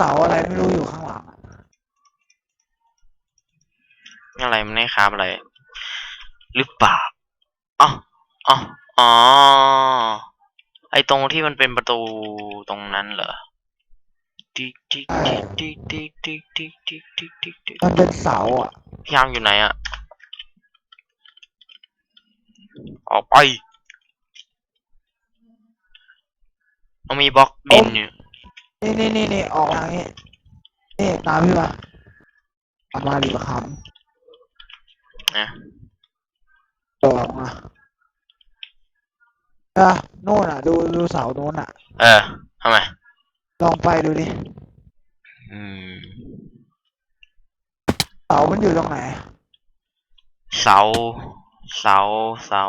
อ่าพี่เห็นเสาอะไรไม่รู้อยู่ข้างหลังอะอะไรมันไม่ครับอะไรหรือเปล่าอ๋ออ๋ออ๋อไอตรงที่มันเป็นประตูตรงนั้นเหรอติ๊กติ๊กติ๊กติ๊กติ๊กติ๊กติ๊กติ๊กติ๊กติ๊กติ๊กมันเป็นเสาอะพี่ยามอยู่ไหนอะออกไปมันมีบล็อกดินอยู่ นี่นี่นี่นี่ออกทางนี้นี่ตามพี่มาตามมาดีกว่าคนะำตัวออกมาอะโน่นอะ ดูดูเสาโน่นอะ เออทำไมลองไปดูดิอืมเสามันอยู่ตรงไหน เสา เสา เสา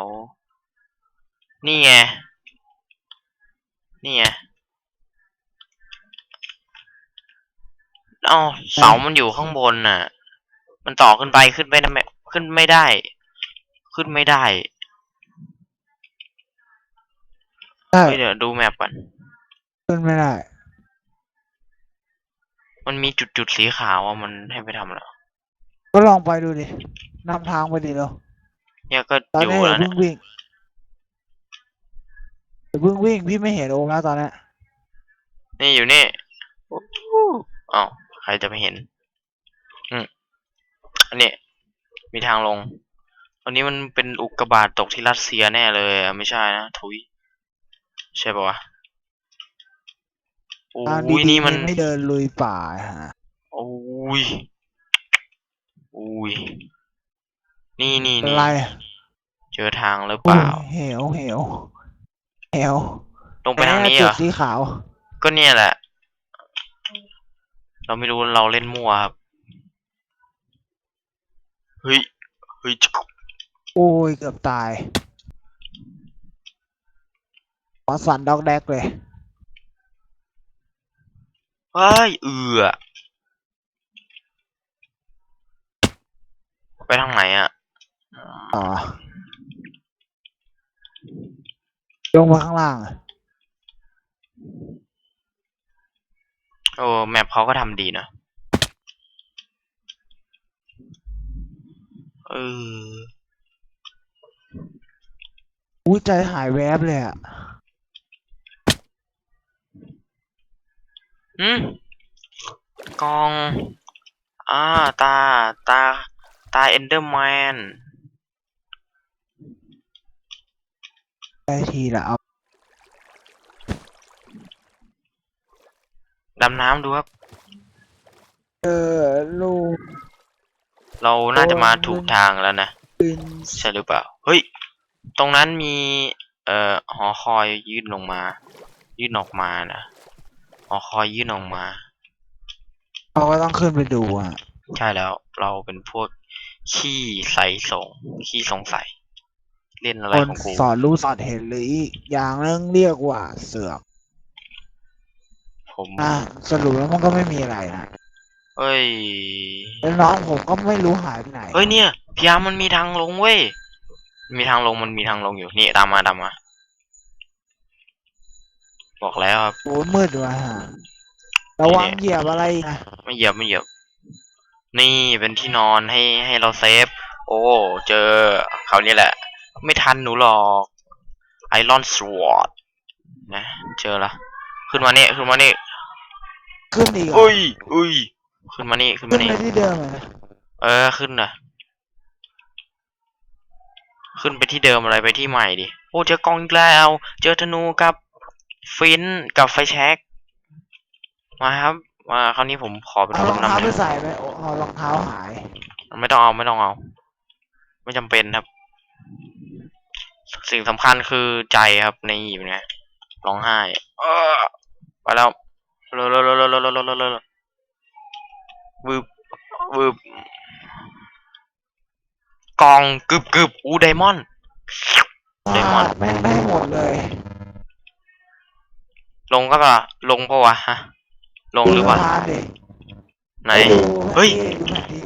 นี่ไง นี่ไง เอ้าเสามันอยู่ข้างบนน่ะ มันต่อขึ้นไปขึ้นไม่ได้ไม่ขึ้นไม่ได้ ขึ้นไม่ได้ใช่เฮ้ยเดี๋ยวดูแมปก่อน ขึ้นไม่ได้ มันมีจุดจุดๆสีขาวอะมันให้ไปทำอะไรก็ลองไปดูดินำทางไปดิเราเนี่ยก็ตอนอยู่นี้อย่าแล้วเพิ่เนี่ยงวิ่งอย่าเพิ่งวิ่งพี่ไม่เห็นโอมแล้วตอนเนี้ยนี่อยู่นี่อ้าว ใครจะไปเห็น อืมอันนี้มีทางลง อันนี้มันเป็นอุกกาบาตตกที่รัสเซียแน่เลยอะไม่ใช่นะทุยใช่ปะวะโอ้ทางยดีนี่ๆมันไม่เดินลุยป่าฮะโอ้ยโอ้ยนี่นี่เป็นนี่ไรเจอทางหรือเปล่าเหวเหวเหวลงไปทางนี้จุเหรดอสีขาว ก็เนี่ยแหละ เราไม่รู้เราเล่นมั่วครับ เฮ้ย เฮ้ยจุ๊บโอ้ยเกือบตายขอสั่นดอกแดกเลยเฮ้ยเอือไปทางไหนอะต่อลงมาข้างล่างอะ โอ้แมปเขาก็ทำดีนะเอออุ้ยใจหายแวบเลยอะอืมกอง อ่า ตา ตา ตาเอนเดอร์แมน ได้ทีละเอา ดำน้ำดูครับ เออลูกเราน่าจะมาโอ้ยถูกทางแล้วนะ ปืนใช่หรือเปล่า เฮ้ย ตรงนั้นมี เอ่อ หอคอยยื่นลงมา ยื่นออกมานะ หอคอยยื่นออกมา เราก็ต้องขึ้นไปดูอะ ใช่แล้ว เราเป็นพวกขี้ใส่สงขี้สงสัย เล่นอะไรคนของกู สอนรู้สอนเห็นหรืออีกอย่างนึงเรียกว่าเสือก ผมอะสรุปแล้วมันก็ไม่มีอะไรนะเอ้ยแล้วน้องผมก็ไม่รู้หายไปไหนเฮ้ยเนี่ยพี่ยามมันมีทางลงเว้ยมีทางลงมันมีทางลงอยู่นี่ตามมาตามมา บอกแล้วครับ โอ้ยมืดว่ะฮะระวังเหยียบอะไรนะไม่เหยียบไม่เหยียบ นี่เป็นที่นอนให้ให้เราเซฟ โอ้ เจอคราวนี้แหละ ไม่ทันหนูหรอกไอรอนสวอตนะ เจอละ ขึ้นมานี่ขึ้นมานี่ ขึ้นอีกเหรออุ้ยอุ้ยขึ้นมานี่ขึ้นขึ้มานนี่ ไปที่เดิมเลยนะเออขึ้นนะขึ้นไปที่เดิมอะไรไปที่ใหม่ดิ โอ้เจอกองอีกแล้ว เจอธนูกับฟินกับไฟแช็กมาครับ มาคราวนี้ผมขอเป็นเอาครอนงเท้านำไปนะใส่ไปโอ้เอารองเท้าหายไม่ต้องเอาไม่ต้องเอา ไม่จำเป็นครับ สิ่งสำคัญคือใจครับในหยิบเนี่ยร้องไห้ เออไปแล้วเร็วเร็วเร็วเร็วเร็วเร็วเร็วเร็วเร็ววืบวืบกองกึบกึบอูไดมอนด์เลมอนแม่งได้หมดเลย ลงก็ปะลงปะวะฮะ ลงหรือเปล่าดูสะพานดิไหนดูเฮ้ยดูแผนที่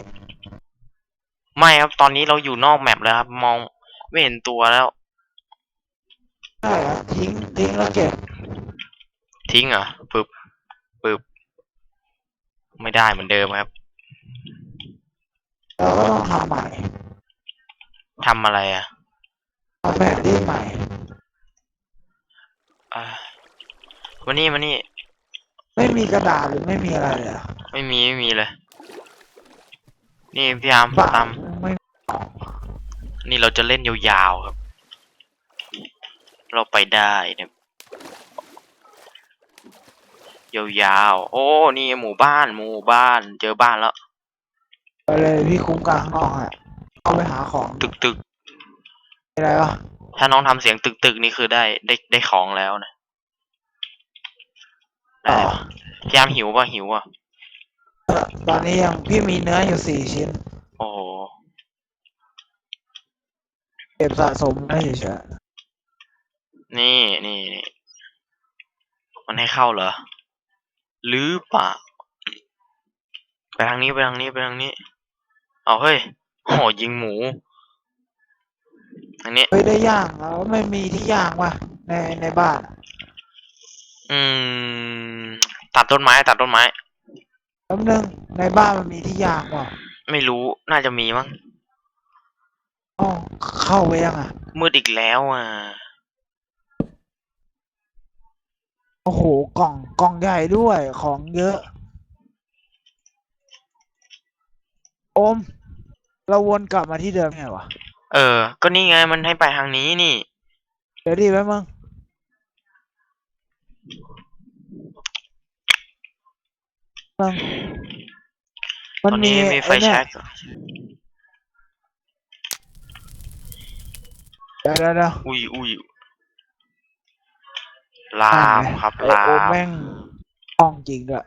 ไม่ครับ ตอนนี้เราอยู่นอกแมปแล้วครับ มองไม่เห็นตัวแล้วใช่เหรอทิ้งทิ้งแล้วเก็บ ทิ้งเหรอปึ๊บปึ๊บ ไม่ได้เหมือนเดิมครับเราก็ต้องทำใหม่ทำอะไรอะทำแผนที่ใหม่อ่ามานี่มานี่ ไม่มีกระดาษหรือไม่มีอะไรเลยอะไม่มีไม่มีเลย นี่พี่อาร์มบ้าตาม ไม่นี่เราจะเล่นยาวๆครับ เราไปได้เนี่ย ยาวๆ โอ้ นี่หมู่บ้าน หมู่บ้าน เจอบ้านแล้ว ไปเลยพี่คุ้มกลางข้างนอกอะเอาไปหาของตึกตึกอะไรวะถ้าน้องทำเสียงตึกตึกนี่คือได้ได้ได้ของแล้วนะ ได้ต่อปะพี่อาร์มหิวป่ะหิวอะตอนนี้ยังพี่มีเนื้ออยู่สี่ชิ้น โอ้โหเก็บสะสมได้เฉยนี่นี่นี่มันให้เข้าเหรอ หรือเปล่าไปทางนี้ไปทางนี้ไปทางนี้ เอาเฮ้ยโหยิงหมูทางนี้ๆเฮ้ยได้ย่างแล้วไม่มีที่ย่างว่ะ ในในบ้านอะอืม ตัดต้นไม้ตัดต้นไม้แป๊บนึงในบ้านมันมีที่ย่างว่ะ ไม่รู้น่าจะมีมั้งอ๋อเข้าไปยังอะมืดอีกแล้วอะ โอ้โห กล่อง กล่องใหญ่ด้วย ของเยอะ โอม เราวนกลับมาที่เดิมไงวะ เออ ก็นี่ไงมันให้ไปทางนี้นี่ เดี๋ยวดีแป๊บมึงมึงมันตอนมีนี้มีไฟอ้เนี่ยแช็กเดี๋ยวเดี๋ยวเดี๋ยวอุ้ยอุ้ย ลามครับไอ้ลาโอมมแม่งกล่องจริงด้วย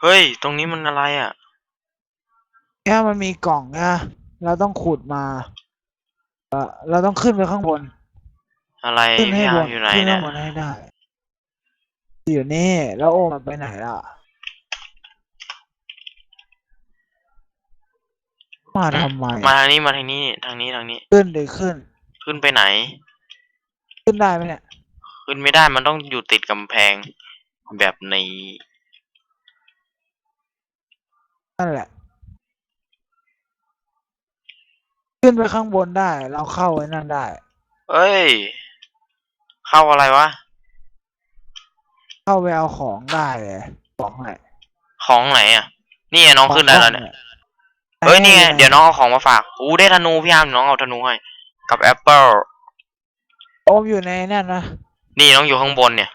เฮ้ย ตรงนี้มันอะไรอะ เนี่ยมันมีกล่องนะเราต้องขุดมาเออเราต้องขึ้นไปข้างบน อะไรขึ้นให้พี่อาบร์มนอยู่ไหนขึ้นเนี่ข้ายงบนให้ได้ อยู่นี่ แล้วโอมมันไปไหนล่ะมาทำไมมาทางนี้มาทางนี้นี่ทางนี้ทางนี้ ขึ้นเลยขึ้น ขึ้นไปไหน ขึ้นได้ไหมเนี่ย ขึ้นไม่ได้มันต้องอยู่ติดกำแพงแบบนี้ นั่นแหละ ขึ้นไปข้างบนได้ เราเข้าไว้นั่นได้ เอ้ย เข้าอะไรวะ เข้าไปเอาของได้เลยของไหนของไหนอะ นี่ไงน้องขึ้นได้แล้วเนี่ยของเฮ้ยนี่ไงเดี๋ยวน้องเอาของมาฝากอู้ได้ธนูพี่อาร์มน้องเอาธนูให้ กับแอปเปิลโอมอยู่ในนั่นนะ นี่น้องอยู่ข้างบนเนี่ย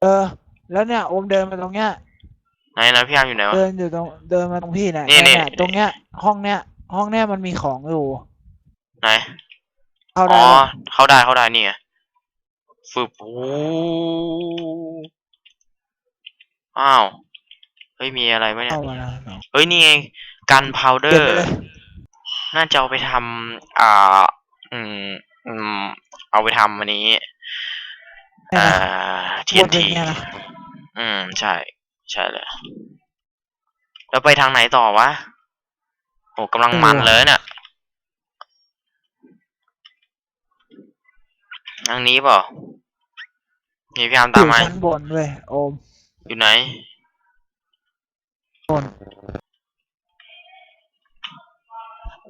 เออ แล้วเนี่ยโอมเดินมาตรงเนี้ย ไหนนะพี่อาร์มอยู่ไหนวะ เดินอยู่ตรงเดินมาตรงพี่เนี่ยนี่นี่ เนี่ยตรงเนี้ย ห้องเนี้ย ห้องเนี้ยมันมีของอยู่ ไหน เข้าอ๋ได้อ ปะเข้าได้เข้าได้นี่ไงฝึบโอ้อ้าว เฮ้ย มีอะไรไหมเนี่ย เข้ามาแล้วเนาะเฮ้ย นี่ไงกันพาวเดอเก็บร์ ไปเลยน่าจะเอาไปทำอ่า อืม อืม เอาไปทำอันนี้เนี่ย อ่านะทีนวนไปทีเนี่ยนะอืม ใช่ ใช่เลยแล้วไปทางไหนต่อวะ โอ้กำลังมันเลยเนี่ยทางนี้เปล่านี่พี่อาร์มอตามยู่มาชั้นบนเว้ยโอม อยู่ไหน บน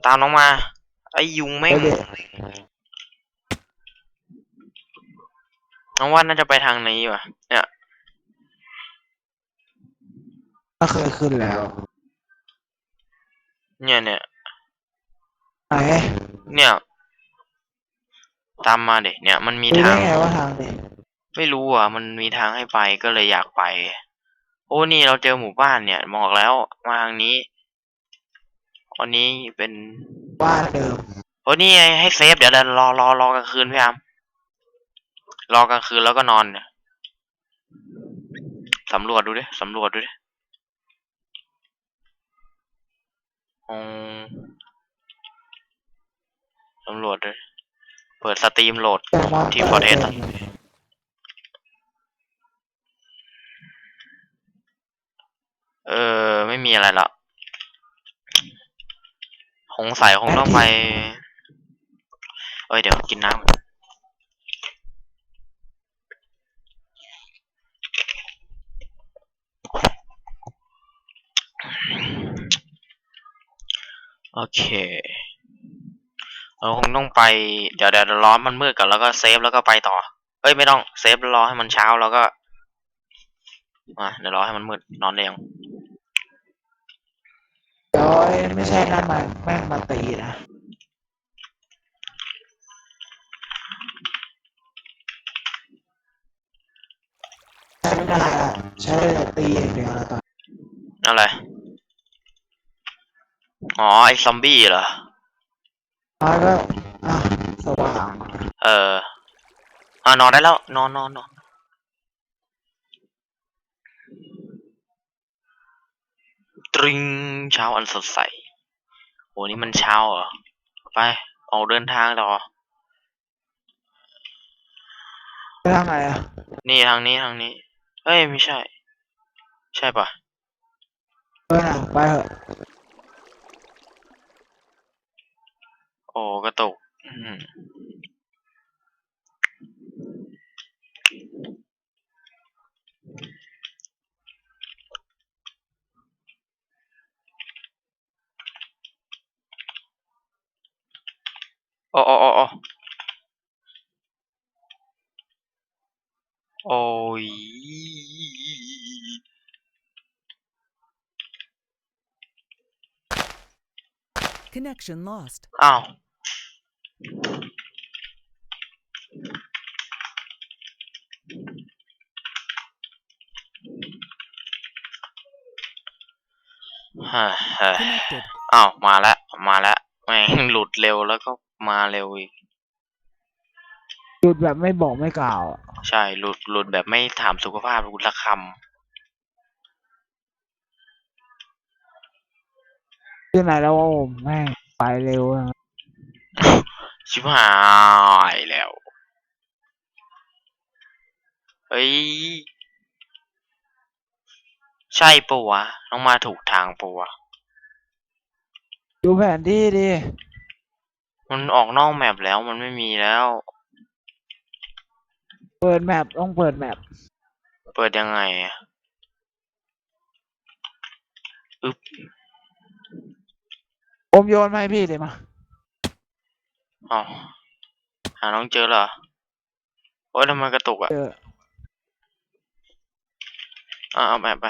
ตามน้องมา ไอ้ยุงไปแม่งเด็ น้องว่าน่าจะไปทางนี้ว่ะ เนี่ยก็เคยขึ้นแล้วเนี่ยเนี่ยไหนเนี่ย ตามมาเด็เนี่ย มันมีรู้ทาได้ง ไงว่าทางนี้ไม่รู้อะ มันมีทางให้ไปก็เลยอยากไป โอ้นี่เราเจอหมู่บ้านเนี่ยบอกแล้วมาทางนี้วันนี้เป็นบ้านเดิมโอ้นี่ไงให้เซฟเดี๋ยวเดี๋ยวรอรอรอกลางคืนพี่อาม รอกลางคืนแล้วก็นอนเนี่ยสำรวจดูดิสำรวจดูดิอืมสำรวจดูดิเปิดสตรีมโหลดที่ Forest อะเออ ไม่มีอะไรละสงสัยคงต้องไป เอ้ย เดี๋ยวกินน้ำก่อน โอเค เราคงต้องไป เดี๋ยวเดี๋ยวร้อนมันมืดก่อนแล้วก็เซฟแล้วก็ไปต่อ เอ้ยไม่ต้องเซฟรอให้มันเช้าแล้วก็อะเดี๋ยวรอให้มันมืดนอนได้ยังเดี๋ยวไอ้ไม่ใช่นั่นมาแม่งมาตีนะใช้ไม่ได้อะใช้แต่ตีอย่างเดียวแล้วตอนอะไร อ๋อไอ้ซอมบี้เหรอนี้ก็อะสว่างเอออ่านอนได้แล้ว นอนนอนนอนตริงเช้าอันสดใสโหนี่มันเช้าเหรอ ไป ออกเดินทางต่อ ไปทางไหนอะนี่ทางนี้ทางนี้เฮ้ย ไม่ใช่ ใช่ปะเออน่ะไปเถอะ โอ้ กระตุกอืมโอ้โอ้โอ้โอ้โอ้ย Connection lost. อ้าว ฮ่าฮ่า Connected. อ้าวมาแล้วมาแล้วแม่งหลุดเร็วแล้วก็มาเร็วอีกหยุดแบบไม่บอกไม่กล่าวอะใช่หลุดหลุดแบบไม่ถามสุขภาพคุณละคที่ไหนแล้ววะผมแม่งไปเร็วอะำชิบหายแล้ว เฮ้ย ใช่ปะวะ ต้องมาถูกทางปะวะ ดูแผนที่ดิ มันออกนอกแมปแล้วมันไม่มีแล้ว เปิดแมปต้องเปิดแมปเปิดยังไงอะอึ๊บอมโยนมาให้พี่เลยมา อ๋อหาน้องเจอเหรอโอ้ยทำไมกระตุกอะเจอ อะเอาแบบไป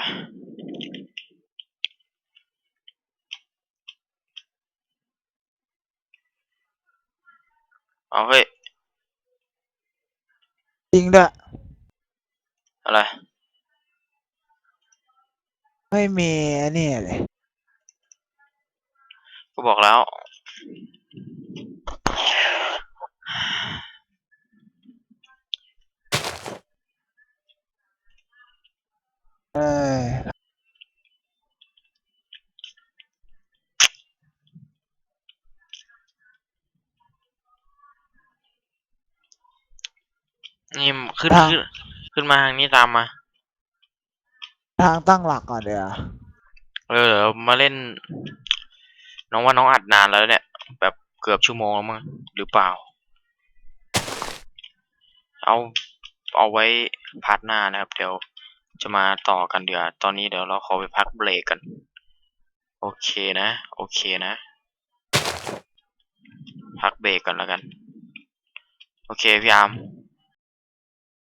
เอาเฮ้ยจริงด้วยอะไร ไม่มีอันนี่เลยก็บอกแล้ว เออนี่ขึ้นขึ้นขึ้นมาทางนี้ตามมา ทางตั้งหลักก่อนเดี๋ยวเออเดี๋ยวมาเล่น น้องว่าน้องอัดนานแล้วเนี่ย แบบเกือบชั่วโมงแล้วมั้งหรือเปล่า เอาเอาไว้พาร์ทหน้านะครับ เดี๋ยว จะมาต่อกันเดี๋ยวตอนนี้เดี๋ยวเราขอไปพักเบรกกัน โอเคนะ โอเคนะ พักเบรกก่อนแล้วกัน โอเคพี่อาร์ม